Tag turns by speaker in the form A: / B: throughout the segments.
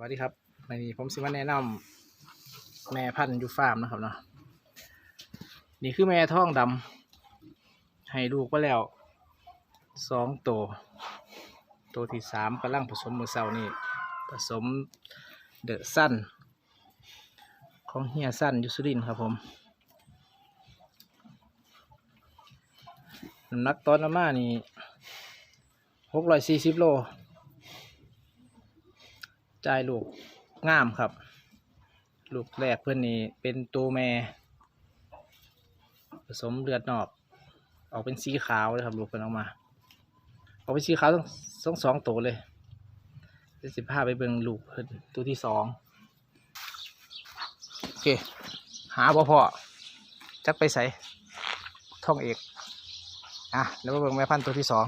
A: วัสดีครับวันนี้ผมสิมาแนะนำแม่พันธุ์ยูฟาร์มนะครับเนาะนี่คือแม่ท้องดำให้ลูกไปแล้วสองตัวตัวที่สามกำลังผสมมือเสานี่ผสมเดอะสั้นของเฮียสั้นยูสุรินครับผมน้ำหนักตอนน้ำมานี่หกร้อยสี่สิบโล จ่ายลูกงามครับ ลูกแรกเพื่อนนี่เป็นตัวแม่ ผสมเลือดนอก ออกเป็นสีขาวเลยครับลูกเพิ่นออกมา ออกเป็นสีขาวทั้งทั้งสองตัวเลยเดี๋ยวสิพาไปเบิ่งลูกเพิ่อนตัวที่สองโอเค หาบ่พอจักไปใส่ท่องเอก อะ แล้วมาเบิ่งแม่พันธุ์ตัวที่สอง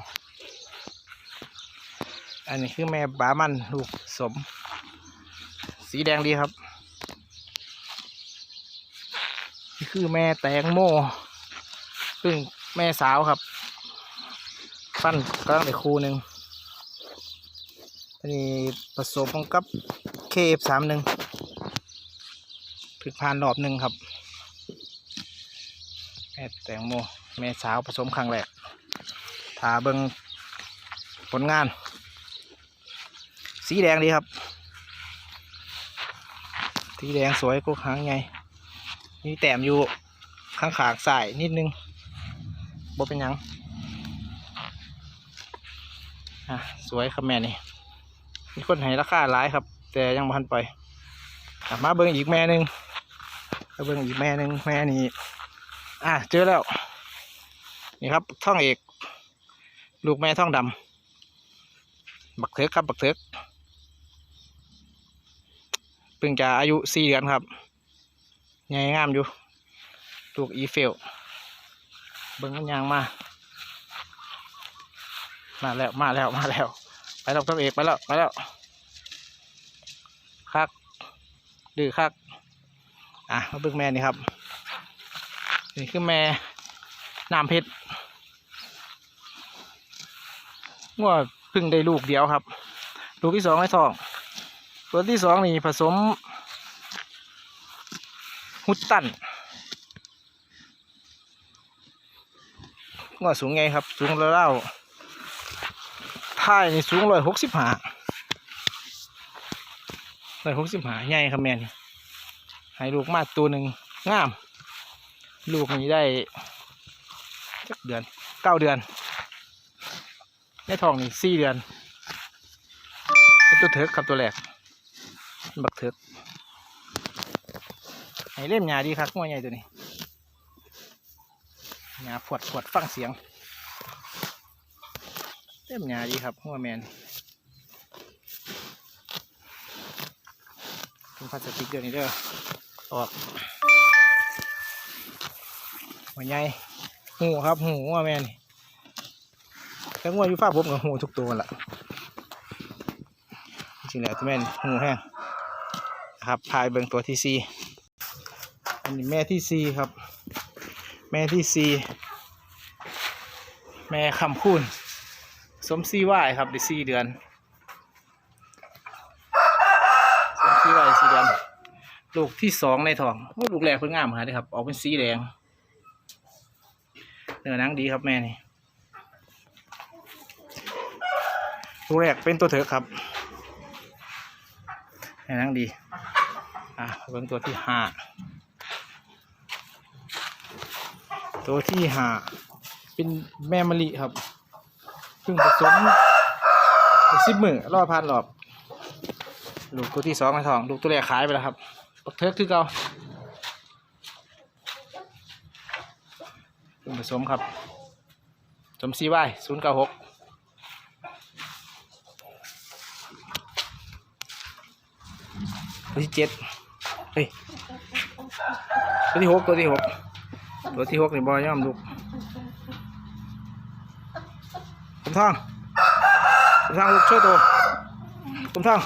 A: อันนี้คือแม่บามันลูกสม สีแดงดีครับนี่คือแม่แตงโมซึ่งแม่สาวครับ ฟันกำลังในคูหนึ่งอันนี้ผสมกับเคฟสามหนึ่งถึกผ่านรอบหนึ่งครับ แม่แตงโมแม่สาวผสมครั้งแรกถาเบิงผลงาน สีแดงดีครับ สีแดงสวยก็หางไงมีแต้มอยู่ข้างขางสายนิดนึงบ่เป็นยังอะสวยครับแม่นี่มีคนให้ราคาหลายครับ แต่ยังบ่ทันไปมาเบิ่งอีกแม่หนึ่งมาเบิ่งอีกแม่หนึ่งแม่นี่อะเจอแล้ว นี่ครับท่องเอก ลูกแม่ท่องดำบักเถิกครับบักเถิก เพิ่งจะอายุสี่เดือนครับใหญ่งามอยู่ลูกอีเฟลเบิ่งมันยางมา มาแล้วมาแล้วมาแล้ว ไปแล้วตัวเอกไปแล้วไปแล้วคักดื้อคักอะมาเบิ่งแม่นี่ครับนี่คือแม่น้ำเพชรว่าเพิ่งได้ลูกเดียวครับ ลูกที่สองในท้อง ตัวที่สองนี่ผสมฮุตตันว่าสูงไงครับ สูงแล้วเล่าท้ายนี่สูงร้อยหกสิบห้าร้อยหกสิบห้าใหญ่ครับแม่นให้ลูกมาตัวหนึ่งงาม ลูกนี้ได้จักเดือนเก้าเดือนในทองนี่สี่เดือนเป็นตัวเถิกครับตัวแรก บักเถิกให้เล่มหยาดีครับงัวใหญ่ตัวนี้หยาปวดปวดฟังเสียง เล่มหยาดีครับงัวแมนถุงพลาสติกเดี๋ยวนี้เด้อออกหัวใหญ่หูครับหูงัวแมนแต่งัวอยู่ฟ้าผมกับหูทุกตัวละจริงแล้วที่แมนหูแห้ง ครับพายเบิ่งตัวที่สี่อันนี้แม่ที่สี่ครับ แม่ที่สี่แม่คำคูณสมซีไหวายครับได้สี่เดือนสมซีไหวายสี่เดือน ลูกที่สองในท้องโอ้ลูกแรกเพิ่งงามครับ ออกเป็นสีแดงเนื้อหนังดีครับแม่นี่ลูกแรกเป็นตัวเถอะครับแค่นั้นดี อะเบิ่งตัวที่ห้าตัวที่ห้าเป็นแม่มะลิครับเพิ่งผสมสิบมือรอดพันรอบลูกตัวที่สองในทองลูกตัวแรกขายไปแล้วครับปักเทิกคือเก่าเพิ่งผสมครับสมซีไว้ศูนย์เก้าหกตัวที่เจ็ด ฮ้ยตัวที่หกตัวที่หกตัวที่หกนี่บอย่อมลูกคุณทองคุณทองลูกช่วยตัวคุณทอง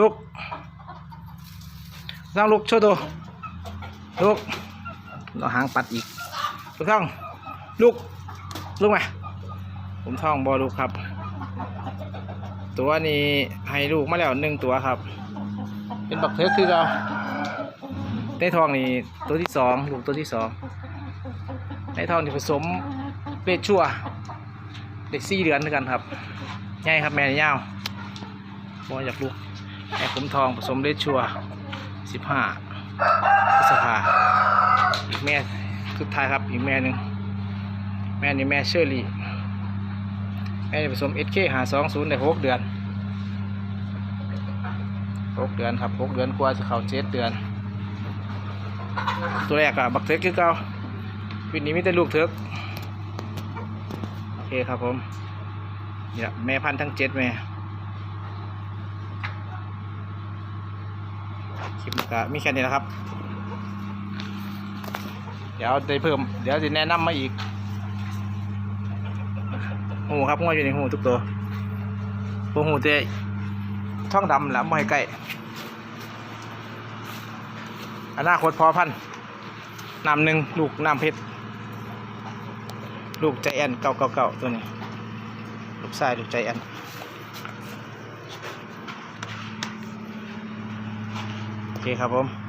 A: ลูกคุณทองลูกช่วยตัวลูกเราหางปัดอีกคุณทองลูกลูกมาผมทองบอลูกครับ ตัวนี้ให้ลูกมาแล้วหนึ่งตัวครับ เป็นบักเทิกคือเราได้ทองนี่ตัวที่สองลูกตัวที่สองได้ทองนี่ผสมเลดชั่วเด็กสี่เดือนด้วยกันครับใหญ่ครับแม่ยาวพออยากลูกแม่ผมทองผสมเลดชั่วสิบห้าพฤษภาอีกแม่สุดท้ายครับอีกแม่หนึ่งแม่นี่แม่เชอรี่แม่นี่ผสม SK หาสองศูนย์ได้หกเดือน หกเดือนครับหกเดือนกว่าจะเข้าเจ็ดเดือน ตัวแรกอะบักเทิกคือเก่าวินนี้มีแต่ลูกเทิกโอเคครับผมเนี่ยแม่พันธุ์ทั้งเจ็ดแม่คลิปก็มีแค่นี้นะครับ เดี๋ยวได้เพิ่ม เดี๋ยวจะแนะนำมาอีกหูครับงวอยู่ในหูทุกตัวพวกหูเตะ ช่องดำแหล้วไม่ใกล้อนาคตพอพันน้ำหนึ่งลูกน้ำเพชรลูกใจแอนเก่าเก่าเก่าตัวนี้ ลูกชายลูกใจแอนโอเคครับผม